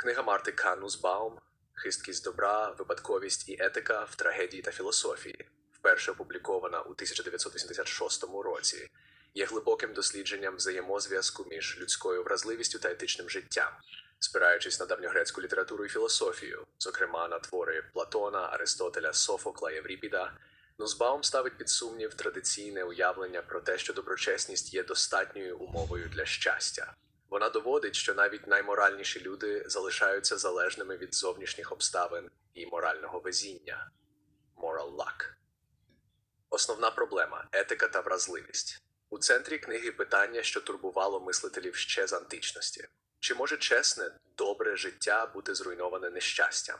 Книга Марти Канусбаум Хисткість добра, випадковість і етика в трагедії та філософії, вперше опублікована у 1986 році, є глибоким дослідженням взаємозв'язку між людською вразливістю та етичним життям, спираючись на давньогрецьку літературу і філософію, зокрема на твори Платона, Аристотеля, Софокла, Євріпіда. Нузбаум ставить під сумнів традиційне уявлення про те, що доброчесність є достатньою умовою для щастя. Вона доводить, що навіть найморальніші люди залишаються залежними від зовнішніх обставин і морального везіння moral luck. Основна проблема етика та вразливість. У центрі книги питання, що турбувало мислителів ще з античності: чи може чесне, добре життя бути зруйноване нещастям?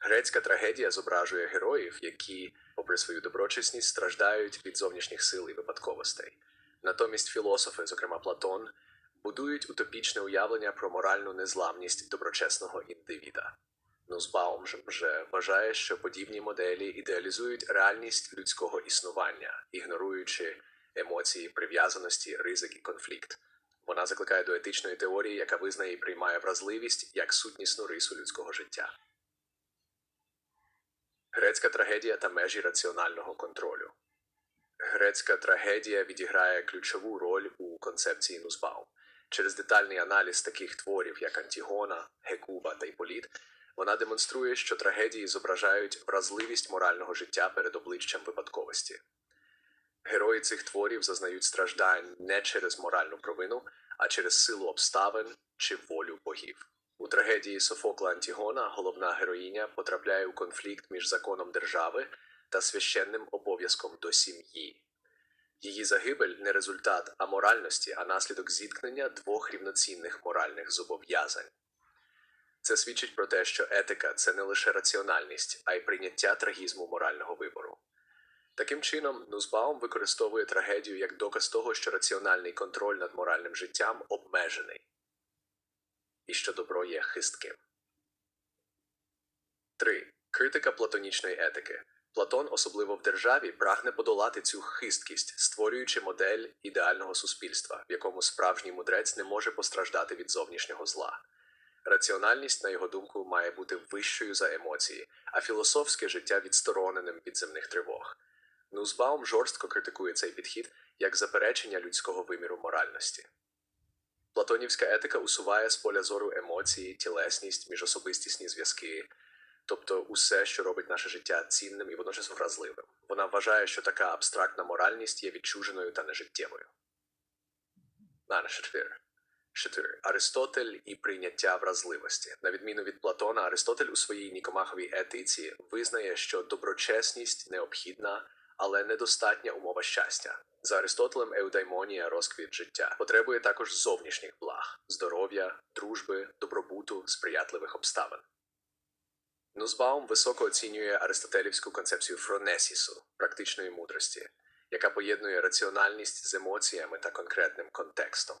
Грецька трагедія зображує героїв, які, попри свою доброчесність, страждають від зовнішніх сил і випадковостей. Натомість філософи, зокрема Платон, будують утопічне уявлення про моральну незламність доброчесного індивіда. Нузбаум же вважає, що подібні моделі ідеалізують реальність людського існування, ігноруючи емоції прив'язаності, ризик і конфлікт. Вона закликає до етичної теорії, яка визнає і приймає вразливість як сутнісну рису людського життя. Грецька трагедія та межі раціонального контролю. Грецька трагедія відіграє ключову роль у концепції Нузбаум. Через детальний аналіз таких творів, як Антігона, Гекуба та Іполіт, вона демонструє, що трагедії зображають вразливість морального життя перед обличчям випадковості. Герої цих творів зазнають страждань не через моральну провину, а через силу обставин чи волю богів. У трагедії Софокла Антігона головна героїня потрапляє у конфлікт між законом держави та священним обов'язком до сім'ї. Її загибель не результат аморальності, а наслідок зіткнення двох рівноцінних моральних зобов'язань. Це свідчить про те, що етика це не лише раціональність, а й прийняття трагізму морального вибору. Таким чином, Нузбаум використовує трагедію як доказ того, що раціональний контроль над моральним життям обмежений і що добро є хистким. 3. Критика платонічної етики. Платон, особливо в державі, прагне подолати цю хисткість, створюючи модель ідеального суспільства, в якому справжній мудрець не може постраждати від зовнішнього зла. Раціональність, на його думку, має бути вищою за емоції, а філософське життя відстороненим від земних тривог. Нузбаум жорстко критикує цей підхід як заперечення людського виміру моральності. Платонівська етика усуває з поля зору емоції, тілесність, міжособистісні зв'язки, тобто усе, що робить наше життя цінним і водночас вразливим. Вона вважає, що така абстрактна моральність є відчуженою та нежиттєвою. На 4. 4. Аристотель і прийняття вразливості. На відміну від Платона, Аристотель у своїй Нікомаховій етиці визнає, що доброчесність необхідна, але недостатня умова щастя. За Аристотелем еудаймонія, розквіт життя, потребує також зовнішніх благ, здоров'я, дружби, добробуту, сприятливих обставин. Нузбаум високо оцінює аристотелівську концепцію фронесісу, практичної мудрості, яка поєднує раціональність з емоціями та конкретним контекстом.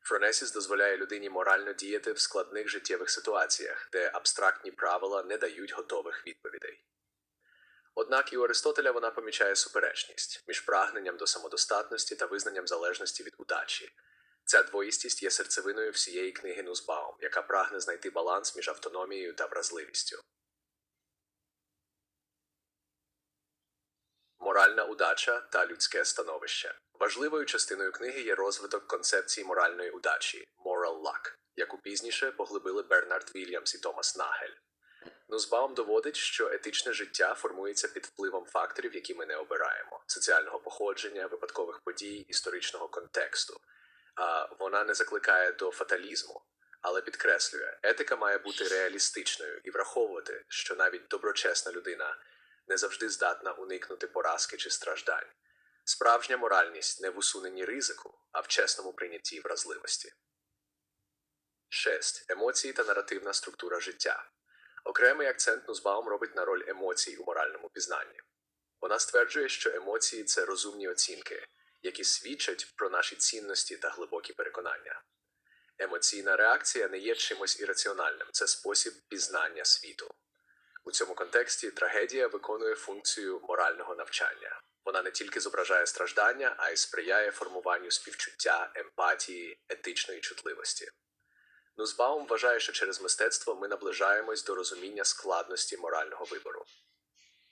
Фронесіс дозволяє людині морально діяти в складних життєвих ситуаціях, де абстрактні правила не дають готових відповідей. Однак і у Аристотеля вона помічає суперечність між прагненням до самодостатності та визнанням залежності від удачі. Ця двоїстість є серцевиною всієї книги Нузбаум, яка прагне знайти баланс між автономією та вразливістю. Моральна удача та людське становище. Важливою частиною книги є розвиток концепції моральної удачі moral luck, яку пізніше поглибили Бернард Вільямс і Томас Нагель. Нузбаум доводить, що етичне життя формується під впливом факторів, які ми не обираємо: соціального походження, випадкових подій, історичного контексту. А вона не закликає до фаталізму, але підкреслює, етика має бути реалістичною і враховувати, що навіть доброчесна людина не завжди здатна уникнути поразки чи страждань. Справжня моральність не в усуненні ризику, а в чесному прийнятті вразливості. 6. Емоції та наративна структура життя. Окремий акцент Нузбаум робить на роль емоцій у моральному пізнанні. Вона стверджує, що емоції це розумні оцінки, які свідчать про наші цінності та глибокі переконання. Емоційна реакція не є чимось ірраціональним, це спосіб пізнання світу. У цьому контексті трагедія виконує функцію морального навчання. Вона не тільки зображає страждання, а й сприяє формуванню співчуття, емпатії, етичної чутливості. Нузбаум вважає, що через мистецтво ми наближаємось до розуміння складності морального вибору.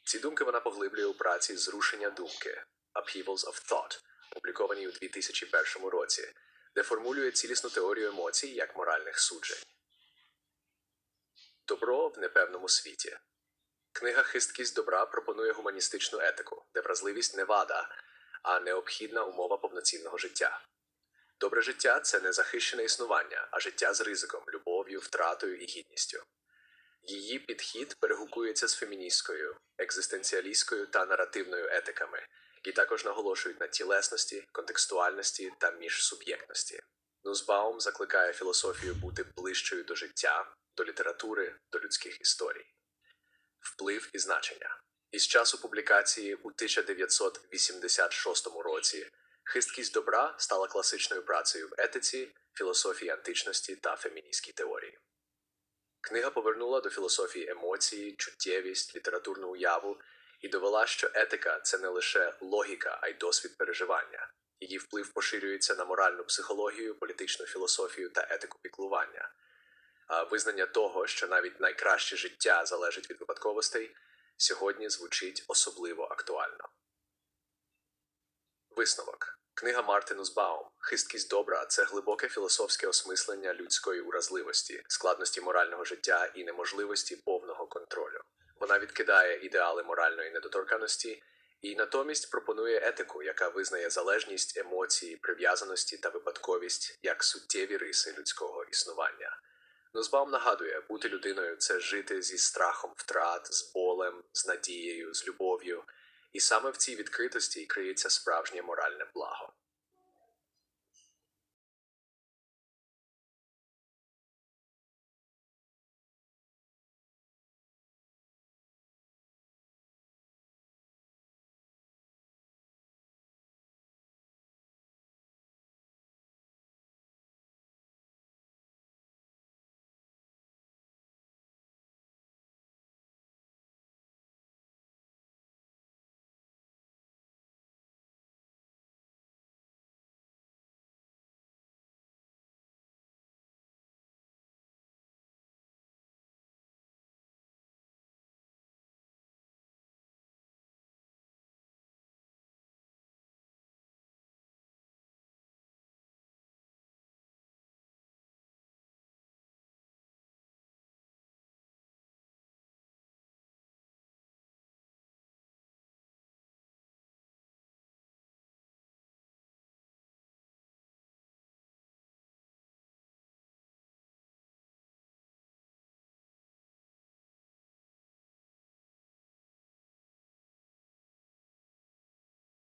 Ці думки вона поглиблює у праці Зрушення думки Upheavals of Thought, опублікованій у 2001 році, де формулює цілісну теорію емоцій як моральних суджень. Добро в непевному світі. Книга Хисткість добра пропонує гуманістичну етику, де вразливість не вада, а необхідна умова повноцінного життя. Добре життя це не захищене існування, а життя з ризиком, любов'ю, втратою і гідністю. Її підхід перегукується з феміністською, екзистенціалістською та наративною етиками, і також наголошують на тілесності, контекстуальності та міжсуб'єктності. Нузбаум закликає філософію бути ближчою до життя, до літератури, до людських історій. Вплив і значення. Із часу публікації у 1986 році хисткість добра стала класичною працею в етиці, філософії античності та феміністській теорії. Книга повернула до філософії емоції, чуттєвість, літературну уяву і довела, що етика це не лише логіка, а й досвід переживання. Її вплив поширюється на моральну психологію, політичну філософію та етику піклування. А визнання того, що навіть найкраще життя залежить від випадковостей, сьогодні звучить особливо актуально. Висновок. Книга Мартинус Баум Хисткість добра це глибоке філософське осмислення людської уразливості, складності морального життя і неможливості повного контролю. Вона відкидає ідеали моральної недоторканості і натомість пропонує етику, яка визнає залежність емоцій, прив'язаності та випадковість як суттєві риси людського існування. Нозбаум нагадує, бути людиною це жити зі страхом втрат, з болем, з надією, з любов'ю. І саме в цій відкритості криється справжнє моральне благо.